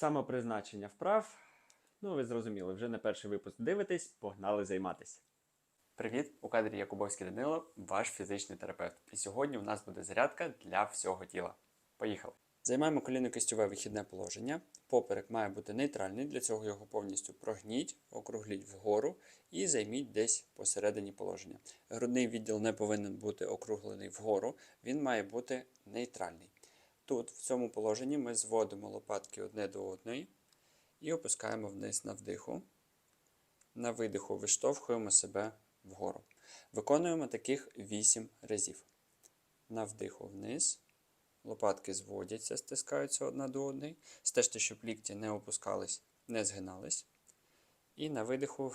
Самопризначення вправ. Ну, ви зрозуміли, вже не перший випуск дивитесь, погнали займатися. Привіт! У кадрі Якубовський Данило, ваш фізичний терапевт. І сьогодні у нас буде зарядка для всього тіла. Поїхали! Займаємо коліно-кістьове вихідне положення. Поперек має бути нейтральний, для цього його повністю прогніть, округліть вгору і займіть десь посередині положення. Грудний відділ не повинен бути округлений вгору, він має бути нейтральний. Тут, в цьому положенні, ми зводимо лопатки одне до одної і опускаємо вниз на вдиху. На видиху виштовхуємо себе вгору. Виконуємо таких 8 разів. На вдиху вниз. Лопатки зводяться, стискаються одна до одної. Стежте, щоб лікті не опускались, не згинались. І на видиху.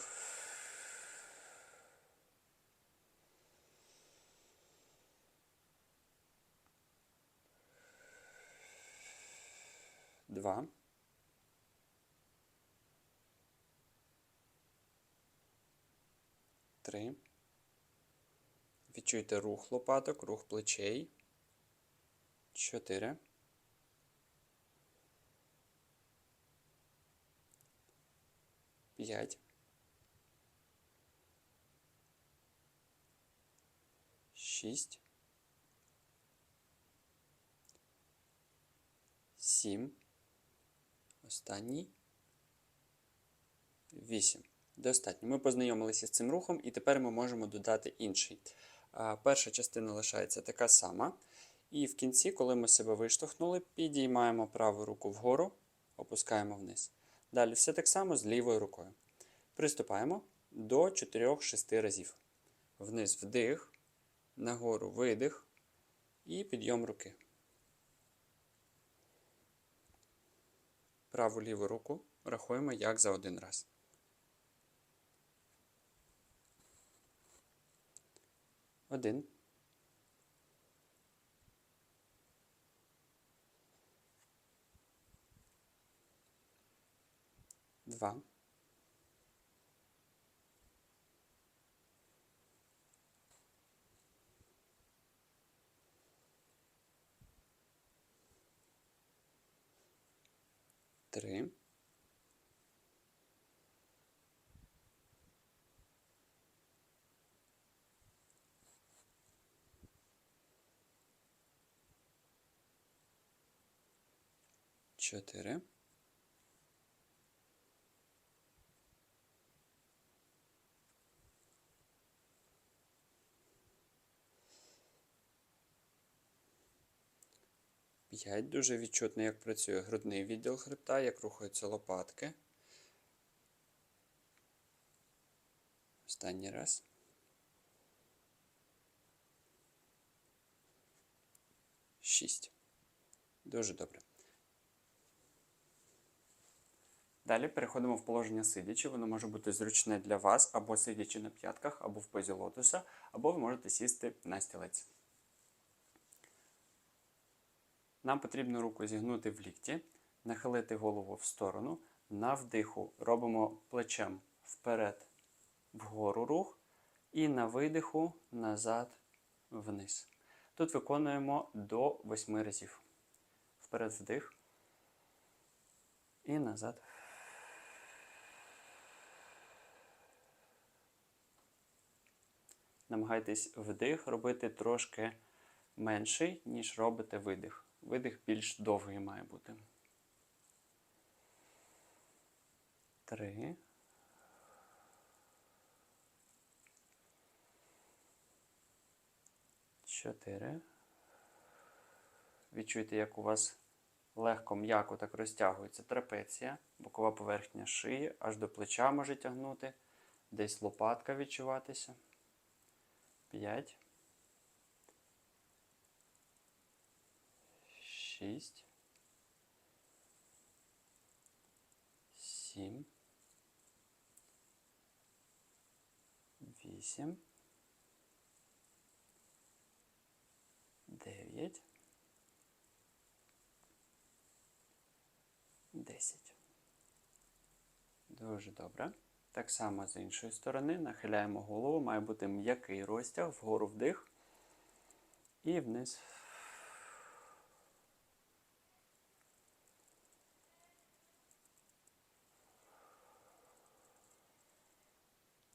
Два. Три. Відчуйте рух лопаток, рух плечей. Чотири. П'ять. Шість. Сім. Останній. Вісім. Достатньо. Ми познайомилися з цим рухом, і тепер ми можемо додати інший. Перша частина лишається така сама. І в кінці, коли ми себе виштовхнули, підіймаємо праву руку вгору, опускаємо вниз. Далі все так само з лівою рукою. Приступаємо до 4-6 разів. Вниз вдих, нагору видих і підйом руки. Праву ліву руку рахуємо як за один раз. Один. Два. Три. Чотири. П'ять. Дуже відчутно, як працює грудний відділ хребта, як рухаються лопатки. Останній раз. Шість. Дуже добре. Далі переходимо в положення сидячи. Воно може бути зручне для вас або сидячи на п'ятках, або в позі лотоса, або ви можете сісти на стілець. Нам потрібно руку зігнути в лікті, нахилити голову в сторону. На вдиху робимо плечем вперед, вгору рух, і на видиху назад вниз. Тут виконуємо до 8 разів. Вперед вдих. І назад. Намагайтесь вдих робити трошки менший, ніж робите видих. Видих більш довгий має бути. Три. Чотири. Відчуйте, як у вас легко, м'яко так розтягується трапеція, бокова поверхня шиї, аж до плеча може тягнути, десь лопатка відчуватися. П'ять. Шість. Сім. Вісім. Дев'ять. Десять. Дуже добре. Так само з іншої сторони нахиляємо голову, має бути м'який розтяг, вгору вдих і вниз.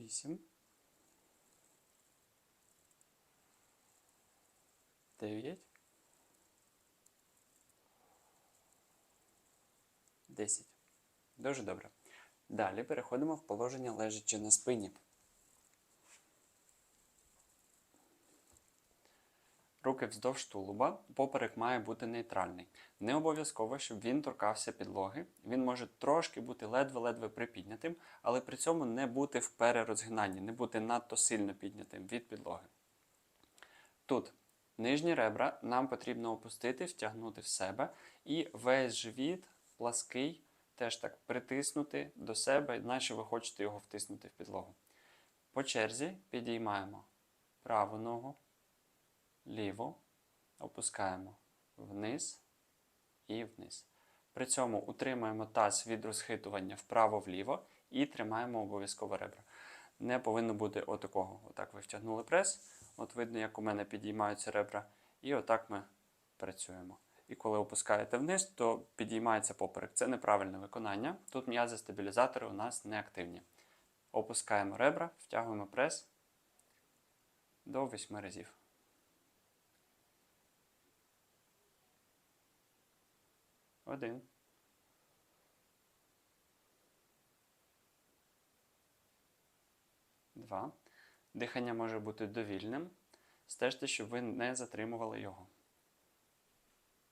Вісім. Дев'ять. Десять. Дуже добре. Далі переходимо в положення лежачи на спині. Руки вздовж тулуба, поперек має бути нейтральний. Не обов'язково, щоб він торкався підлоги. Він може трошки бути ледве-ледве припіднятим, але при цьому не бути в перерозгинанні, не бути надто сильно піднятим від підлоги. Тут нижні ребра нам потрібно опустити, втягнути в себе, і весь живіт плаский, теж так притиснути до себе, наче ви хочете його втиснути в підлогу. По черзі підіймаємо праву ногу, ліву, опускаємо вниз і вниз. При цьому утримуємо таз від розхитування вправо-вліво і тримаємо обов'язково ребра. Не повинно бути отакого. Отак ви втягнули прес. От видно, як у мене підіймаються ребра. І отак ми працюємо. І коли опускаєте вниз, то підіймається поперек. Це неправильне виконання. Тут м'язи стабілізатори у нас не активні. Опускаємо ребра, втягуємо прес до 8 разів. Один. Два. Дихання може бути довільним. Стежте, щоб ви не затримували його.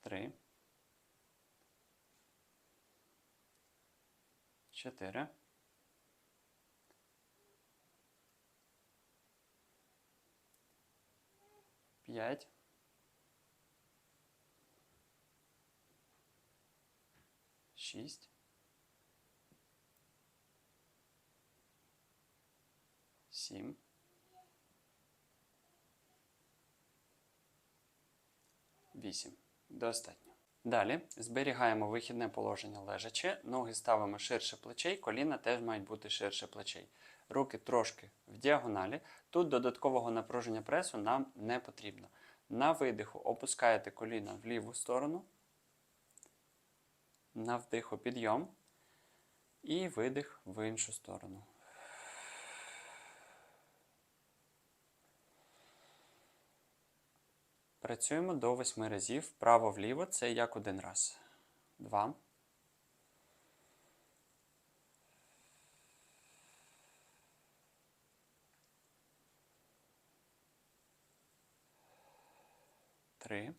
Три. Чотири. П'ять. Шість. Сім. Вісім. Достатньо. Далі зберігаємо вихідне положення лежачи, ноги ставимо ширше плечей, коліна теж мають бути ширше плечей. Руки трошки в діагоналі. Тут додаткового напруження пресу нам не потрібно. На видиху опускаєте коліна в ліву сторону. На вдиху підйом. І видих в іншу сторону. Працюємо до восьми разів. Вправо-вліво це як один раз. Два. Три.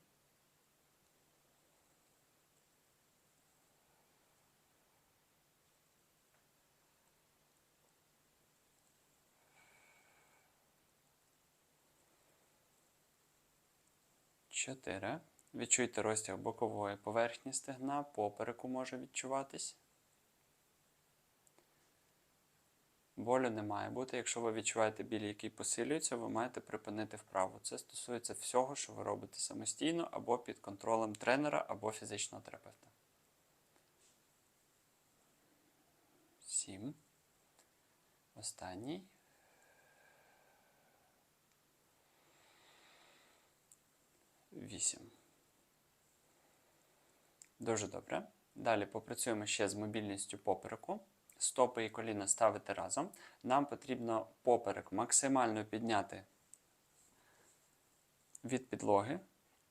Чотири. Відчуйте розтяг бокової поверхні стегна, попереку може відчуватись. Болю не має бути. Якщо ви відчуваєте біль, який посилюється, ви маєте припинити вправу. Це стосується всього, що ви робите самостійно або під контролем тренера або фізичного терапевта. Сім. Останній. Вісім. Дуже добре. Далі попрацюємо ще з мобільністю попереку. Стопи і коліна ставити разом. Нам потрібно поперек максимально підняти від підлоги.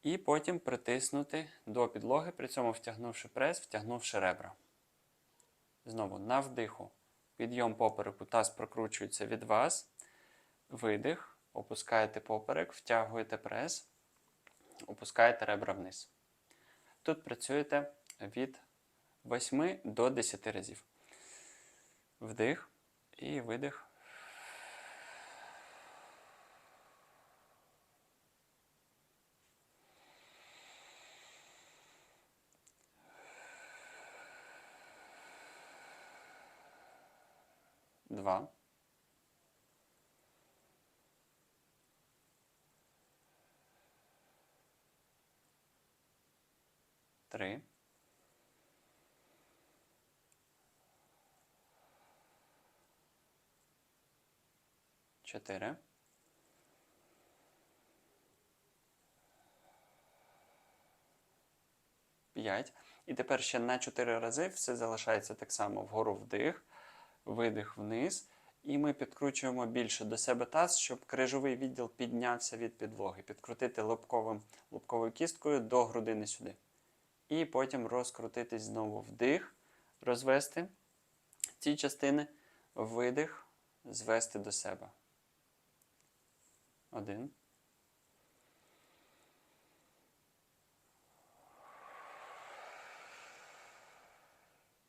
І потім притиснути до підлоги, при цьому втягнувши прес, втягнувши ребра. Знову на вдиху. Підйом попереку, таз прокручується від вас. Видих. Опускаєте поперек, втягуєте прес, опускаєте ребра вниз. Тут працюєте від 8 до 10 разів. Вдих і видих. 3. Чотири. П'ять. І тепер ще на 4 рази все залишається так само вгору вдих, видих вниз. І ми підкручуємо більше до себе таз, щоб крижовий відділ піднявся від підлоги. Підкрутити лобковим, лобковою кісткою до грудини сюди. І потім розкрутитись знову вдих, розвести ці частини, видих, звести до себе. Один.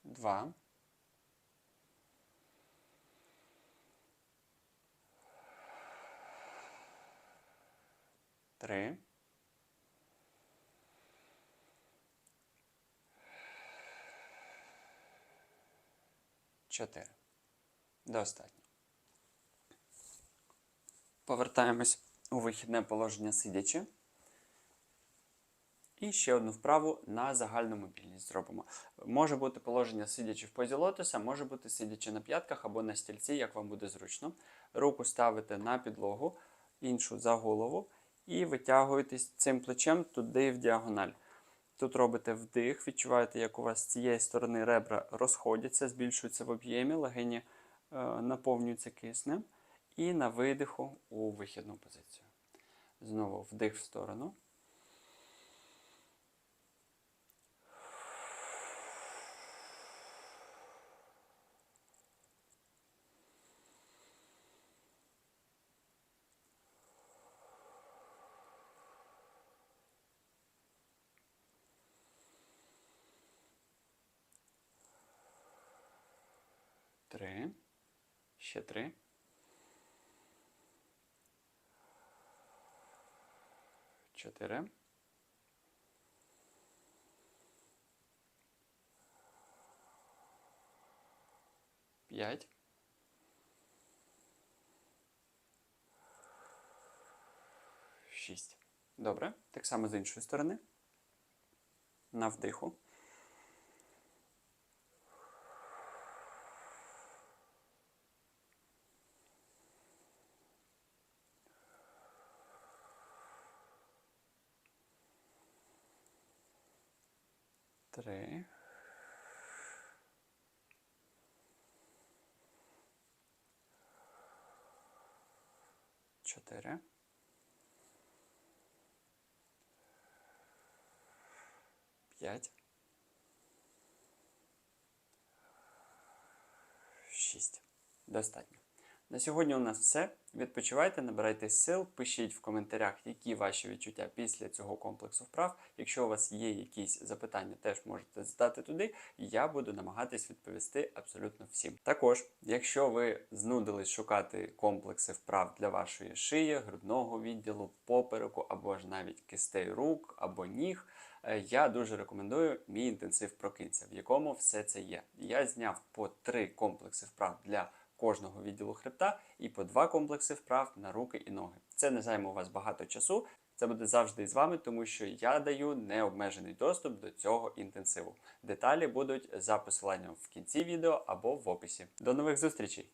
Два. Три. Чотири. Достатньо. Повертаємось у вихідне положення сидячи. І ще одну вправу на загальну мобільність зробимо. Може бути положення сидячи в позі лотоса, може бути сидячи на п'ятках або на стільці, як вам буде зручно. Руку ставите на підлогу, іншу за голову і витягуєтесь цим плечем туди в діагональ. Тут робите вдих, відчуваєте, як у вас з цієї сторони ребра розходяться, збільшуються в об'ємі, легені е, наповнюються киснем. І на видиху у вихідну позицію. Знову вдих в сторону. Три. Ще три. Чотири. П'ять. Шість. Добре. Так само з іншої сторони. На вдиху. Три. Чотири. П'ять. Шість. Достатньо. На сьогодні у нас все. Відпочивайте, набирайтесь сил, пишіть в коментарях, які ваші відчуття після цього комплексу вправ. Якщо у вас є якісь запитання, теж можете задати туди. Я буду намагатись відповісти абсолютно всім. Також, якщо ви знудились шукати комплекси вправ для вашої шиї, грудного відділу, попереку або ж навіть кистей рук або ніг. е, Я дуже рекомендую мій інтенсив прокинься, в якому все це є. Я зняв по три комплекси вправ для кожного відділу хребта і по два комплекси вправ на руки і ноги. Це не займе у вас багато часу. Це буде завжди з вами, тому що я даю необмежений доступ до цього інтенсиву. Деталі будуть за посиланням в кінці відео або в описі. До нових зустрічей!